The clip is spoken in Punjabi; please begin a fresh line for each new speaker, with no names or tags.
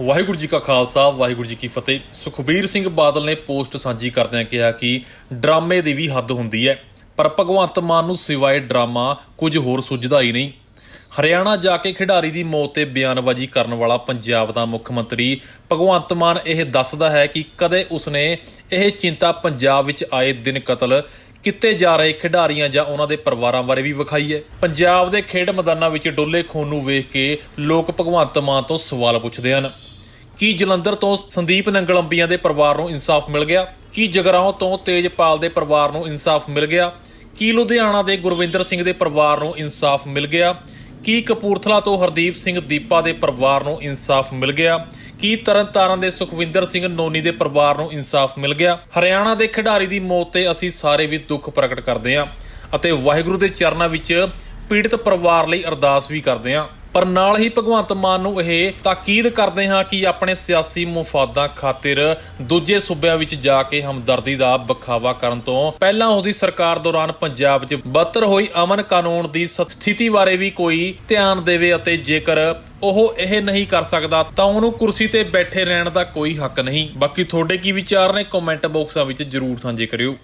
ਵਾਹਿਗੁਰੂ ਜੀ ਕਾ ਖਾਲਸਾ, ਵਾਹਿਗੁਰੂ ਜੀ ਕੀ ਫਤਿਹ। ਸੁਖਬੀਰ ਸਿੰਘ ਬਾਦਲ ਨੇ ਪੋਸਟ ਸਾਂਝੀ ਕਰਦਿਆਂ ਕਿਹਾ ਕਿ ਡਰਾਮੇ ਦੀ ਵੀ ਹੱਦ ਹੁੰਦੀ ਹੈ, ਪਰ ਭਗਵੰਤ ਮਾਨ ਨੂੰ ਸਿਵਾਏ ਡਰਾਮਾ ਕੁਝ ਹੋਰ ਸੁਝਦਾ ਹੀ ਨਹੀਂ। ਹਰਿਆਣਾ ਜਾ ਕੇ ਖਿਡਾਰੀ ਦੀ ਮੌਤ ਤੇ ਬਿਆਨਬਾਜ਼ੀ ਕਰਨ ਵਾਲਾ ਪੰਜਾਬ ਦਾ ਮੁੱਖ ਮੰਤਰੀ ਭਗਵੰਤ ਮਾਨ ਇਹ ਦੱਸਦਾ ਹੈ ਕਿ ਕਦੇ ਉਸਨੇ ਇਹ ਚਿੰਤਾ ਪੰਜਾਬ ਵਿੱਚ ਆਏ ਦਿਨ ਕਤਲ ਕਿੱਤੇ ਜਾ ਰਹੇ ਖਿਡਾਰੀਆਂ ਜਾਂ ਉਹਨਾਂ ਦੇ ਪਰਿਵਾਰਾਂ ਬਾਰੇ ਵੀ ਵਿਖਾਈ ਹੈ। ਪੰਜਾਬ ਦੇ ਖੇਡ ਮੈਦਾਨਾਂ ਵਿੱਚ ਡੋਲੇ ਖੂਨ ਨੂੰ ਵੇਖ ਕੇ ਲੋਕ ਭਗਵੰਤ ਮਾਨ ਤੋਂ ਸਵਾਲ ਪੁੱਛਦੇ ਹਨ। ਕੀ ਜਲੰਧਰ ਤੋਂ ਸੰਦੀਪ ਨੰਗਲ ਅੰਬੀਆਂ ਦੇ ਪਰਿਵਾਰ ਨੂੰ ਇਨਸਾਫ ਮਿਲ ਗਿਆ? ਕੀ ਜਗਰਾਉਂ ਤੋਂ ਤੇਜਪਾਲ ਦੇ ਪਰਿਵਾਰ ਨੂੰ ਇਨਸਾਫ ਮਿਲ ਗਿਆ? ਕੀ ਲੁਧਿਆਣਾ ਦੇ ਗੁਰਵਿੰਦਰ ਸਿੰਘ ਦੇ ਪਰਿਵਾਰ ਨੂੰ ਇਨਸਾਫ ਮਿਲ ਗਿਆ? ਕੀ ਕਪੂਰਥਲਾ ਤੋਂ ਹਰਦੀਪ ਸਿੰਘ ਦੀਪਾ ਦੇ ਪਰਿਵਾਰ ਨੂੰ ਇਨਸਾਫ ਮਿਲ ਗਿਆ? ਕੀ ਤਰਨਤਾਰਨ ਦੇ ਸੁਖਵਿੰਦਰ ਸਿੰਘ ਨੋਨੀ ਦੇ ਪਰਿਵਾਰ ਨੂੰ ਇਨਸਾਫ ਮਿਲ ਗਿਆ? ਹਰਿਆਣਾ ਦੇ ਖਿਡਾਰੀ ਦੀ ਮੌਤ ਤੇ ਅਸੀਂ ਸਾਰੇ ਵੀ ਦੁੱਖ ਪ੍ਰਗਟ ਕਰਦੇ ਹਾਂ ਅਤੇ ਵਾਹਿਗੁਰੂ ਦੇ ਚਰਨਾਂ ਵਿੱਚ ਪੀੜਤ ਪਰਿਵਾਰ ਲਈ ਅਰਦਾਸ ਵੀ ਕਰਦੇ ਹਾਂ। ਪਰ ਨਾਲ ਹੀ ਭਗਵੰਤ ਮਾਨ ਨੂੰ ਇਹ ਤਾਕੀਦ ਕਰਦੇ ਹਾਂ ਕਿ ਆਪਣੇ ਸਿਆਸੀ ਮੁਫਾਦਾਂ ਖਾਤਰ ਦੂਜੇ ਸੂਬਿਆਂ ਵਿੱਚ ਜਾ ਕੇ ਹਮਦਰਦੀ ਦਾ ਬਖਾਵਾ ਕਰਨ ਤੋਂ ਪਹਿਲਾਂ ਉਹਦੀ ਸਰਕਾਰ ਦੌਰਾਨ ਪੰਜਾਬ 'ਚ ਬਦਤਰ ਹੋਈ ਅਮਨ ਕਾਨੂੰਨ ਦੀ ਸਥਿਤੀ ਬਾਰੇ ਵੀ ਕੋਈ ਧਿਆਨ ਦੇਵੇ ਅਤੇ ਜੇਕਰ ਉਹ ਇਹ ਨਹੀਂ ਕਰ ਸਕਦਾ ਤਾਂ ਉਹਨੂੰ ਕੁਰਸੀ ਤੇ ਬੈਠੇ ਰਹਿਣ ਦਾ ਕੋਈ ਹੱਕ ਨਹੀਂ। ਬਾਕੀ ਤੁਹਾਡੇ ਕੀ ਵਿਚਾਰ ਨੇ? ਕਮੈਂਟ ਬਾਕਸਾਂ ਵਿੱਚ ਜਰੂਰ ਸਾਂਝੇ ਕਰਿਓ।